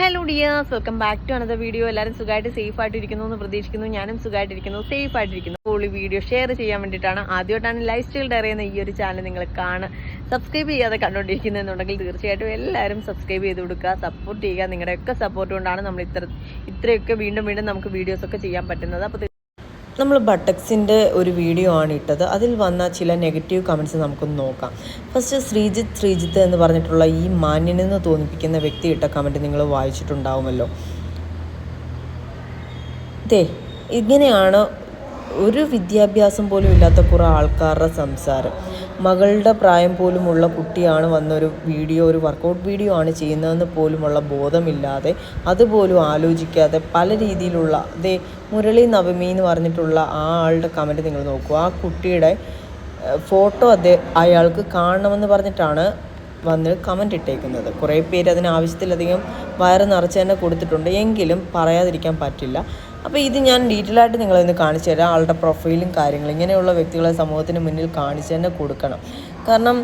Hello dears welcome back to another video എല്ലാവരും സുഖമായിട്ട് safe ആയിട്ട് ഇരിക്കുന്നു എന്ന് പ്രതീക്ഷിക്കുന്നു. ഞാനും സുഖമായിട്ടിരിക്കുന്നു. സേഫ് ആയിട്ടിരിക്കുന്നു. ഈ വീഡിയോ ഷെയർ ചെയ്യാൻ വേണ്ടിയിട്ടാണ് ആദ്യമായിട്ടാണ് ലൈഫ് സ്റ്റൈൽ ഡയറി എന്ന ഈ ഒരു ചാനൽ നിങ്ങൾ കാണുക. സബ്സ്ക്രൈബ് ചെയ്യാതെ കണ്ടുകൊണ്ടിരിക്കുന്നതെന്നുണ്ടെങ്കിൽ തീർച്ചയായിട്ടും എല്ലാവരും സബ്സ്ക്രൈബ് ചെയ്ത് കൊടുക്കുക. സപ്പോർട്ട് ചെയ്യുക. നിങ്ങളുടെയൊക്കെ സപ്പോർട്ട് കൊണ്ടാണ് നമ്മൾ ഇത്ര ഇത്രയൊക്കെ വീണ്ടും വീണ്ടും നമുക്ക് വീഡിയോസൊക്കെ ചെയ്യാൻ പറ്റുന്നത്. അപ്പോൾ നമ്മൾ ബട്ടക്സിന്റെ ഒരു വീഡിയോ ആണ് ഇട്ടത്. അതിൽ വന്ന ചില നെഗറ്റീവ് കമന്റ്സ് നമുക്കൊന്ന് നോക്കാം. ഫസ്റ്റ് ശ്രീജിത്ത് ശ്രീജിത്ത് എന്ന് പറഞ്ഞിട്ടുള്ള ഈ മാന്യനെന്ന് തോന്നിപ്പിക്കുന്ന വ്യക്തി ഇട്ട കമന്റ് നിങ്ങൾ വായിച്ചിട്ടുണ്ടാവുമല്ലോ. ദേ ഇങ്ങനെയാണ് ഒരു വിദ്യാഭ്യാസം പോലും ഇല്ലാത്ത കുറേ ആൾക്കാരുടെ സംസാരം. മകളുടെ പ്രായം പോലുമുള്ള കുട്ടിയാണ് വന്നൊരു വീഡിയോ ഒരു വർക്കൗട്ട് വീഡിയോ ആണ് ചെയ്യുന്നതെന്ന് പോലുമുള്ള ബോധമില്ലാതെ അതുപോലും ആലോചിക്കാതെ പല രീതിയിലുള്ള ദേ മുരളി നവമി എന്ന് പറഞ്ഞിട്ടുള്ള ആ ആളുടെ കമന്റ് നിങ്ങൾ നോക്കുക ആ കുട്ടിയുടെ ഫോട്ടോ അതേ അയാൾക്ക് കാണണമെന്ന് പറഞ്ഞിട്ടാണ് വന്ന് കമന്റ് ഇട്ടേക്കുന്നത്. കുറേ പേര് അതിന് ആവശ്യത്തിലധികം വയറ് നിറച്ച് തന്നെ കൊടുത്തിട്ടുണ്ട്. എങ്കിലും പറയാതിരിക്കാൻ പറ്റില്ല. അപ്പോൾ ഇത് ഞാൻ ഡീറ്റെയിൽ ആയിട്ട് നിങ്ങളൊന്ന് കാണിച്ചു തരാം. ആളുടെ പ്രൊഫൈലും കാര്യങ്ങളും. ഇങ്ങനെയുള്ള വ്യക്തികളെ സമൂഹത്തിന് മുന്നിൽ കാണിച്ചു തന്നെ കൊടുക്കണം. കാരണം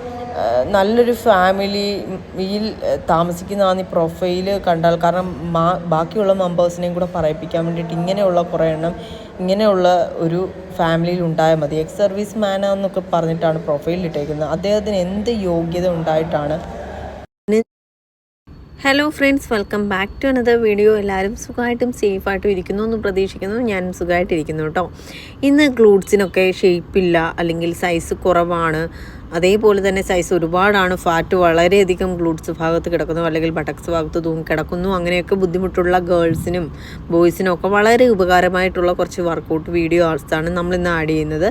നല്ലൊരു ഫാമിലിയിൽ താമസിക്കുന്നതാണ് ഈ പ്രൊഫൈൽ കണ്ടാൽ. കാരണം മാ ബാക്കിയുള്ള മെമ്പേഴ്സിനെയും കൂടെ പറയിപ്പിക്കാൻ വേണ്ടിയിട്ട് ഇങ്ങനെയുള്ള കുറേ എണ്ണം ഇങ്ങനെയുള്ള ഒരു ഫാമിലിയിൽ ഉണ്ടായാൽ മതി. എക്സ് സർവീസ് മാനാന്നൊക്കെ പറഞ്ഞിട്ടാണ് പ്രൊഫൈലിൽ ഇട്ടേക്കുന്നത്. അദ്ദേഹത്തിന് എന്ത് യോഗ്യത ഉണ്ടായിട്ടാണ് hello friends welcome back to another video എല്ലാവരും സുഖമായിട്ടും സേഫായിട്ടും ഇരിക്കുന്നു എന്ന് പ്രതീക്ഷിക്കുന്നു. ഞാനും സുഖമായിട്ടിരിക്കുന്നു കേട്ടോ. ഇന്ന് ഗ്ലൂട്ട്സിനൊക്കെ ഷേപ്പില്ല അല്ലെങ്കിൽ സൈസ് കുറവാണ്. അതേപോലെ തന്നെ സൈസ് ഒരുപാടാണ്. ഫാറ്റ് വളരെയധികം ഗ്ലൂട്ട്സ് ഭാഗത്ത് കിടക്കുന്നു അല്ലെങ്കിൽ ബട്ടക്സ് ഭാഗത്ത് തൂങ്ങി കിടക്കുന്നു. അങ്ങനെയൊക്കെ ബുദ്ധിമുട്ടുള്ള ഗേൾസിനും ബോയ്സിനും ഒക്കെ വളരെ ഉപകാരമായിട്ടുള്ള കുറച്ച് വർക്കൗട്ട് വീഡിയോസാണ് നമ്മൾ ഇന്ന് ആഡ് ചെയ്യുന്നത്.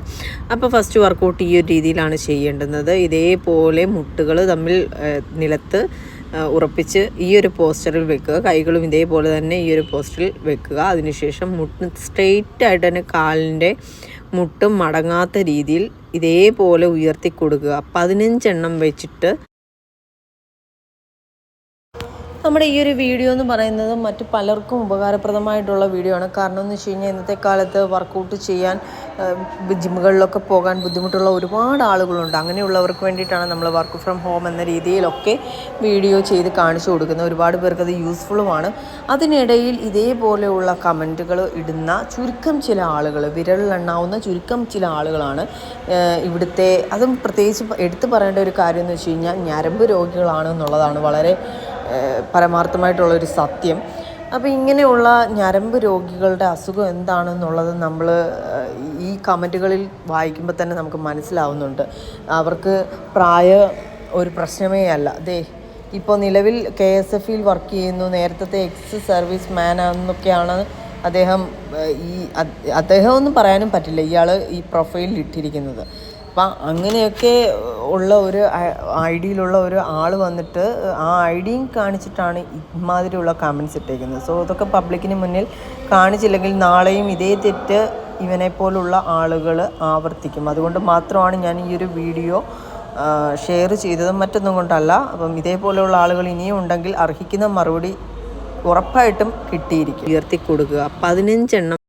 അപ്പോൾ ഫസ്റ്റ് വർക്കൗട്ട് ഈ ഒരു രീതിയിലാണ് ചെയ്യേണ്ടുന്നത്. ഇതേപോലെ മുട്ടുകൾ തമ്മിൽ നിലത്ത് ഉറപ്പിച്ച് ഈ ഒരു പോസ്റ്ററിൽ വെക്കുക. കൈകളും ഇതേപോലെ തന്നെ ഈ ഒരു പോസ്റ്ററിൽ വെക്കുക. അതിനുശേഷം മുട്ട് സ്ട്രെയിറ്റ് ആയിട്ട് തന്നെ കാലിന്റെ മുട്ടും മടങ്ങാത്ത രീതിയിൽ ഇതേപോലെ ഉയർത്തി കൊടുക്കുക. പതിനഞ്ചെണ്ണം വെച്ചിട്ട് നമ്മുടെ ഈ ഒരു വീഡിയോ എന്ന് പറയുന്നത് മറ്റു പലർക്കും ഉപകാരപ്രദമായിട്ടുള്ള വീഡിയോ ആണ്. കാരണം എന്ന് വെച്ച് കഴിഞ്ഞാൽ ഇന്നത്തെ കാലത്ത് വർക്കൗട്ട് ചെയ്യാൻ ജിമ്മുകളിലൊക്കെ പോകാൻ ബുദ്ധിമുട്ടുള്ള ഒരുപാട് ആളുകളുണ്ട്. അങ്ങനെയുള്ളവർക്ക് വേണ്ടിയിട്ടാണ് നമ്മൾ വർക്ക് ഫ്രം ഹോം എന്ന രീതിയിലൊക്കെ വീഡിയോ ചെയ്ത് കാണിച്ചു കൊടുക്കുന്നത്. ഒരുപാട് പേർക്ക് അത് യൂസ്ഫുള്ളുമാണ് അതിനിടയിൽ ഇതേപോലെയുള്ള കമന്റുകൾ ഇടുന്ന ചുരുക്കം ചില ആളുകൾ വിരലിലെണ്ണാവുന്ന ചുരുക്കം ചില ആളുകളാണ് ഇവിടുത്തെ അതും പ്രത്യേകിച്ച് എടുത്തു പറയേണ്ട ഒരു കാര്യം എന്ന് വെച്ച് കഴിഞ്ഞാൽ ഞരമ്പ് രോഗികളാണ് എന്നുള്ളതാണ് വളരെ ഏഹ് പരമാർത്ഥമായിട്ടുള്ള ഒരു സത്യം. അപ്പോൾ ഇങ്ങനെയുള്ള ഞരമ്പ് രോഗികളുടെ അസുഖം എന്താണെന്നുള്ളത് നമ്മൾ ഈ കമന്റുകളിൽ വായിക്കുമ്പോൾ തന്നെ നമുക്ക് മനസ്സിലാവുന്നുണ്ട്. അവർക്ക് പ്രായ ഒരു പ്രശ്നമേ അല്ല. ദേ ഇപ്പോൾ നിലവിൽ കെ എസ് എഫിൽ വർക്ക് ചെയ്യുന്നു. നേരത്തെ എക്സ് സർവീസ് മാൻ ആണെന്നൊക്കെയാണ് അദ്ദേഹം ഈ അദ്ദേഹമൊന്നും പറയാനും പറ്റില്ല. ഇയാൾ ഈ പ്രൊഫൈലിൽ ഇട്ടിരിക്കുന്നത്. അപ്പം അങ്ങനെയൊക്കെ ഉള്ള ഒരു ഐ ഡിയിലുള്ള ഒരു ആൾ വന്നിട്ട് ആ ഐ ഡിയും കാണിച്ചിട്ടാണ് ഇമാതിരിയുള്ള കമൻസ് ഇട്ടേക്കുന്നത്. സോ അതൊക്കെ പബ്ലിക്കിന് മുന്നിൽ കാണിച്ചില്ലെങ്കിൽ നാളെയും ഇതേ തെറ്റ് ഇവനെപ്പോലുള്ള ആളുകൾ ആവർത്തിക്കും. അതുകൊണ്ട് മാത്രമാണ് ഞാൻ ഈ ഒരു വീഡിയോ ഷെയർ ചെയ്തത്. മറ്റൊന്നും കൊണ്ടല്ല. അപ്പം ഇതേപോലെയുള്ള ആളുകൾ ഇനിയും ഉണ്ടെങ്കിൽ അർഹിക്കുന്ന മറുപടി ഉറപ്പായിട്ടും കിട്ടിയിരിക്കും. ഉയർത്തി കൊടുക്കുക പതിനഞ്ചെണ്ണം